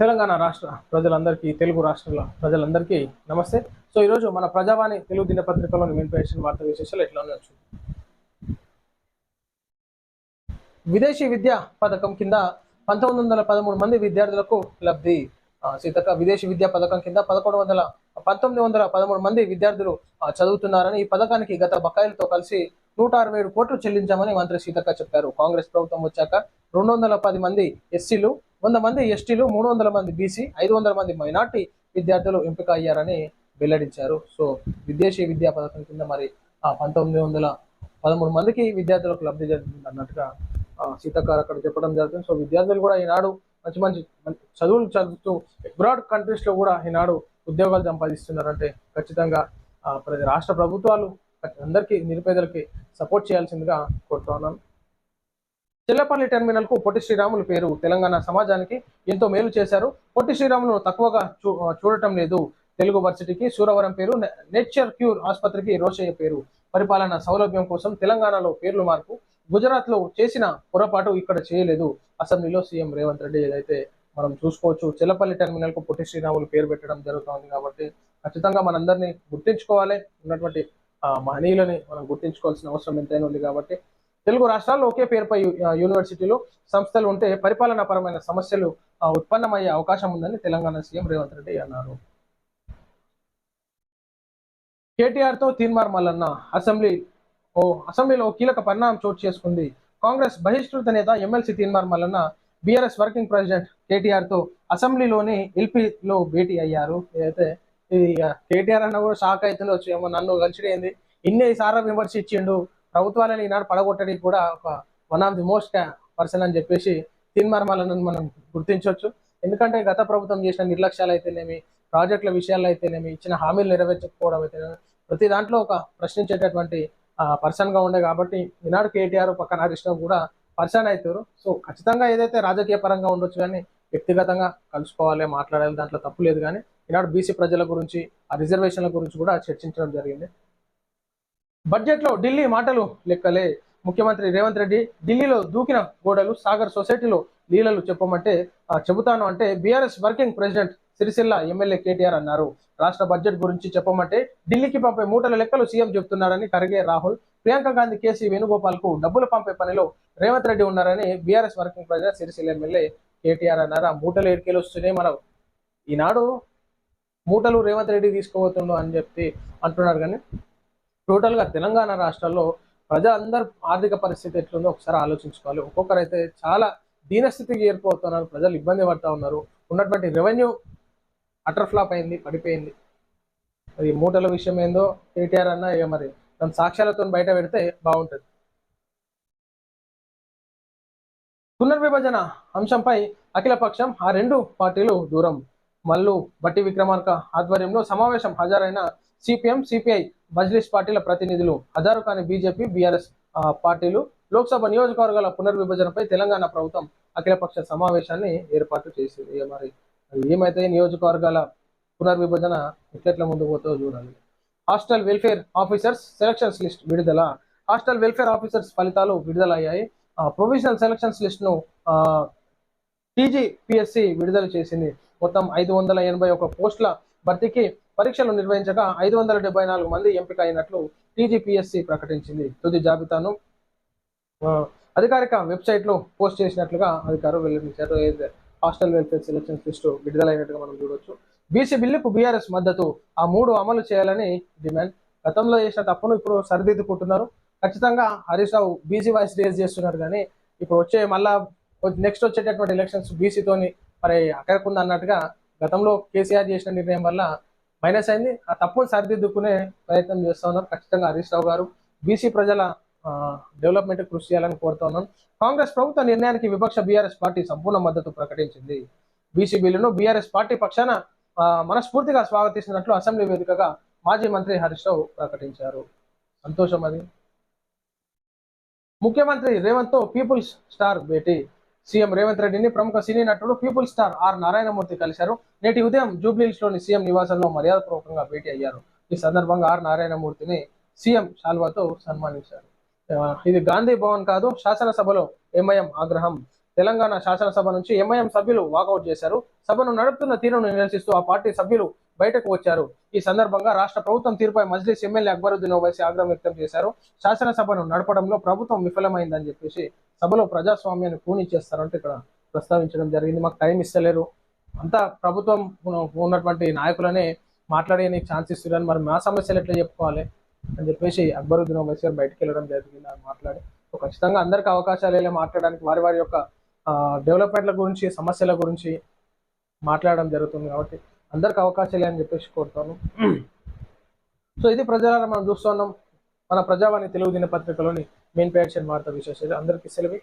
తెలంగాణ రాష్ట్ర ప్రజలందరికీ తెలుగు రాష్ట్రాల ప్రజలందరికీ నమస్తే. సో ఈరోజు మన ప్రజావాణి తెలుగు దినపత్రికలోని వినిపించిన వార్త విశేషాలు ఎట్లా ఉండొచ్చు విదేశీ విద్యా పథకం కింద పంతొమ్మిది వందల పదమూడు మంది విద్యార్థులకు లబ్ధి. సీతక్క విదేశీ విద్యా పథకం కింద పదకొండు వందల పంతొమ్మిది వందల పదమూడు మంది విద్యార్థులు చదువుతున్నారని ఈ పథకానికి గత బకాయిలతో కలిసి నూట అరవై ఏడు కోట్లు చెల్లించామని మంత్రి సీతక్క చెప్పారు. కాంగ్రెస్ ప్రభుత్వం వచ్చాక రెండు వందల పది మంది ఎస్సీలు వంద మంది ఎస్టీలు మూడు వందల మంది బీసీ ఐదు వందల మంది మైనార్టీ విద్యార్థులు ఎంపిక అయ్యారని వెల్లడించారు. సో విదేశీ విద్యా పథకం కింద మరి ఆ పంతొమ్మిది వందల పదమూడు మందికి విద్యార్థులకు లబ్ధి జరుగుతుంది అన్నట్టుగా ఆ, అక్కడ చెప్పడం జరుగుతుంది. సో విద్యార్థులు కూడా ఈనాడు మంచి మంచి చదువులు చదువుతూ అబ్రాడ్ కంట్రీస్లో కూడా ఈనాడు ఉద్యోగాలు సంపాదిస్తున్నారంటే ఖచ్చితంగా ప్రతి రాష్ట్ర ప్రభుత్వాలు అందరికీ నిరుపేదలకి సపోర్ట్ చేయాల్సిందిగా కోరుతున్నాను చెల్లపల్లి టెర్మినల్కు పొట్టి శ్రీరాములు పేరు. తెలంగాణ సమాజానికి ఎంతో మేలు చేశారు. పొట్టి శ్రీరాములు తక్కువగా చూ చూడటం లేదు. తెలుగు వర్సిటీకి సూరవరం పేరు నేచర్ క్యూర్ ఆసుపత్రికి రోషయ్య పేరు. పరిపాలన సౌలభ్యం కోసం తెలంగాణలో పేర్లు మార్పు గుజరాత్లో చేసిన పొరపాటు ఇక్కడ చేయలేదు. అసెంబ్లీలో సీఎం రేవంత్ రెడ్డి ఏదైతే మనం చూసుకోవచ్చు చెల్లపల్లి టెర్మినల్కు పొట్టి శ్రీరాములు పేరు పెట్టడం జరుగుతోంది కాబట్టి ఖచ్చితంగా మనందరినీ గుర్తించుకోవాలి. ఉన్నటువంటి ఆ, మహనీయులని మనం గుర్తించుకోవాల్సిన అవసరం ఎంతైనా ఉంది కాబట్టి తెలుగు రాష్ట్రాల్లో ఒకే పేరుపై యూనివర్సిటీలు సంస్థలు ఉంటే పరిపాలనాపరమైన సమస్యలు ఉత్పన్నమయ్యే అవకాశం ఉందని తెలంగాణ సీఎం రేవంత్ రెడ్డి అన్నారు. కేటీఆర్తో తీన్మార్ మల్లన్న అసెంబ్లీ ఓ అసెంబ్లీలో కీలక పరిణామం చోటు చేసుకుంది. కాంగ్రెస్ బహిష్కృత నేత MLC Teenmar Mallanna BRS working president కేటీఆర్తో అసెంబ్లీలోని ఎల్పీలో భేటీ అయ్యారు. అయితే ఇది కేటీఆర్ అన్న కూడా షాక్ అవుతుండొచ్చు ఏమో నన్ను కలిసిడేంది ఇన్ని సారా విమర్శించిండు. ప్రభుత్వాలను ఈనాడు పడగొట్టడానికి కూడా ఒక one of the most person అని చెప్పేసి తీన్మార్ మర్మాలను మనం గుర్తించవచ్చు ఎందుకంటే గత ప్రభుత్వం చేసిన నిర్లక్ష్యాలు అయితేనేమి ప్రాజెక్టుల విషయాల్లో అయితేనేమి ఇచ్చిన హామీలు నెరవేర్చకపోవడం అయితేనేమి ప్రతి దాంట్లో ఒక ప్రశ్నించేటటువంటి పర్సన్గా ఉండే కాబట్టి ఈనాడు కేటీఆర్ పక్కన హరీష్ కూడా పర్సన్ అవుతారు. సో ఖచ్చితంగా ఏదైతే రాజకీయ పరంగా ఉండొచ్చు కానీ వ్యక్తిగతంగా కలుసుకోవాలి మాట్లాడాలి దాంట్లో తప్పు లేదు కానీ ఈనాడు బీసీ ప్రజల గురించి ఆ రిజర్వేషన్ల గురించి కూడా చర్చించడం జరిగింది. బడ్జెట్లో ఢిల్లీ మాటలు లెక్కలే. ముఖ్యమంత్రి రేవంత్ రెడ్డి ఢిల్లీలో దూకిన గోడలు సాగర్ సొసైటీలో లీలలు చెప్పమంటే చెబుతాను అంటే BRS working president Sircilla MLA KTR అన్నారు. రాష్ట్ర బడ్జెట్ గురించి చెప్పమంటే ఢిల్లీకి పంపే మూటల లెక్కలు సీఎం చెబుతున్నారని కరిగే రాహుల్ ప్రియాంక గాంధీ కేసీ వేణుగోపాల్కు డబ్బులు పంపే పనిలో రేవంత్ రెడ్డి ఉన్నారని BRS working president Sircilla MLA KTR అన్నారు. ఆ మూటలు ఏడికేలు వస్తున్నాయి మనం ఈనాడు మూటలు రేవంత్ రెడ్డి తీసుకోబోతుండో అని చెప్పి అంటున్నారు కానీ టోటల్గా తెలంగాణ రాష్ట్రాల్లో ప్రజలందరూ ఆర్థిక పరిస్థితి ఎట్లుందో ఒకసారి ఆలోచించుకోవాలి. ఒక్కొక్కరైతే చాలా దీనస్థితికి ఏర్పడుతున్నారు ప్రజలు ఇబ్బంది పడతా ఉన్నారు. ఉన్నటువంటి రెవెన్యూ అటర్ ఫ్లాప్ అయింది పడిపోయింది. అది మూటల విషయం ఏందో కేటీఆర్ అన్న ఇక మరి దాని సాక్ష్యాలతో బయట పెడితే బాగుంటుంది. పునర్విభజన అంశంపై అఖిలపక్షం ఆ రెండు పార్టీలు దూరం. మల్లు బట్టి విక్రమార్క ఆధ్వర్యంలో సమావేశం హాజరైన సిపిఎం సిపిఐ మజ్లిస్ పార్టీల ప్రతినిధులు హజారు కాని బీజేపీ బీఆర్ఎస్ పార్టీలు లోక్సభ నియోజకవర్గాల పునర్విభజనపై తెలంగాణ ప్రభుత్వం అఖిలపక్ష సమావేశాన్ని ఏర్పాటు చేసింది. మరి ఏమైతే నియోజకవర్గాల పునర్విభజన ఎట్లెట్ల ముందు పోతో చూడాలి. Hostel welfare officers selections list విడుదల. హాస్టల్ వెల్ఫేర్ ఆఫీసర్స్ ఫలితాలు విడుదలయ్యాయి. ప్రొవిజనల్ సెలక్షన్స్ లిస్ట్ను టీజీపీఎస్సి విడుదల చేసింది. మొత్తం ఐదు వందల ఎనభై ఒక పోస్టుల భర్తీకి పరీక్షలు నిర్వహించగా ఐదు వందల డెబ్బై నాలుగు మంది ఎంపిక అయినట్లు టీజీపీఎస్సీ ప్రకటించింది. తుది జాబితాను అధికారిక వెబ్సైట్లో పోస్ట్ చేసినట్లుగా అధికారులు వెల్లడించారు. హాస్టల్ వెల్ఫేర్ సెలక్షన్స్ లిస్టు విడుదలైనట్టుగా మనం చూడొచ్చు. బీసీ బిల్లుకు బీఆర్ఎస్ మద్దతు ఆ మూడు అమలు చేయాలని డిమాండ్. గతంలో చేసిన తప్పును ఇప్పుడు సరిదిద్దుకుంటున్నారు. ఖచ్చితంగా Harish Rao BC voice raise చేస్తున్నారు కానీ ఇప్పుడు వచ్చే మళ్ళా నెక్స్ట్ వచ్చేటటువంటి ఎలక్షన్స్ బీసీతోని మరి అక్కడకుంది అన్నట్టుగా గతంలో కేసీఆర్ చేసిన నిర్ణయం వల్ల మైనస్ అయింది. ఆ తప్పును సరిదిద్దుకునే ప్రయత్నం చేస్తా ఉన్నారు ఖచ్చితంగా హరీష్ రావు గారు బీసీ ప్రజల డెవలప్మెంట్ కృషి చేయాలని కోరుతా ఉన్నాను కాంగ్రెస్ ప్రభుత్వ నిర్ణయానికి విపక్ష బీఆర్ఎస్ పార్టీ సంపూర్ణ మద్దతు ప్రకటించింది. బీసీ బిల్లును బీఆర్ఎస్ పార్టీ పక్షాన ఆ, మనస్ఫూర్తిగా స్వాగతిస్తున్నట్లు అసెంబ్లీ వేదికగా మాజీ మంత్రి హరీష్ రావు ప్రకటించారు. సంతోషం అది. ముఖ్యమంత్రి రేవంత్తో పీపుల్స్ స్టార్ భేటీ. సీఎం రేవంత్ రెడ్డిని ప్రముఖ సినీ నటుడు పీపుల్ స్టార్ ఆర్ నారాయణమూర్తి కలిశారు. నేటి ఉదయం జూబ్లీస్లోని సీఎం నివాసంలో మర్యాదపూర్వకంగా భేటీ అయ్యారు. ఈ సందర్భంగా ఆర్ నారాయణమూర్తిని సీఎం షాల్వాతో సన్మానించారు. ఇది గాంధీ భవన్ కాదు శాసనసభలో ఎంఐఎం ఆగ్రహం. తెలంగాణ శాసనసభ నుంచి ఎంఐఎం సభ్యులు వాకౌట్ చేశారు. సభను నడుపుతున్న తీరును నిరసిస్తూ ఆ పార్టీ సభ్యులు బయటకు వచ్చారు. ఈ సందర్భంగా రాష్ట్ర ప్రభుత్వం తీరుపై మజ్లిస్ ఎమ్మెల్యే అక్బరుద్దీన్ ఓవైసీ ఆగ్రహం వ్యక్తం చేశారు. శాసనసభను నడపడంలో ప్రభుత్వం విఫలమైందని చెప్పేసి సభలో ప్రజాస్వామ్యాన్ని పూనిచ్చేస్తారంటే ఇక్కడ ప్రస్తావించడం జరిగింది. మాకు టైం ఇస్తలేరు. అంతా ప్రభుత్వం ఉన్నటువంటి నాయకులనే మాట్లాడే ఛాన్స్ ఇస్తున్నారు. మరి మా సమస్యలు ఎట్లా చెప్పుకోవాలి అని చెప్పేసి అక్బరుద్దీన్ ఓవైసీ గారు బయటకు వెళ్ళడం జరిగింది. అని మాట్లాడి ఖచ్చితంగా అందరికీ అవకాశాలు వెళ్ళి మాట్లాడడానికి వారి వారి యొక్క డెవలప్మెంట్ల గురించి సమస్యల గురించి మాట్లాడడం జరుగుతుంది కాబట్టి అందరికి అవకాశాలే అని చెప్పేసి కోరుతాను. సో ఇది ప్రజలను మనం చూస్తున్నాం. మన ప్రజావాణి తెలుగు దినపత్రికలోని మెయిన్ పేజ్ వార్త విశేషాలు. అందరికీ సెలవు.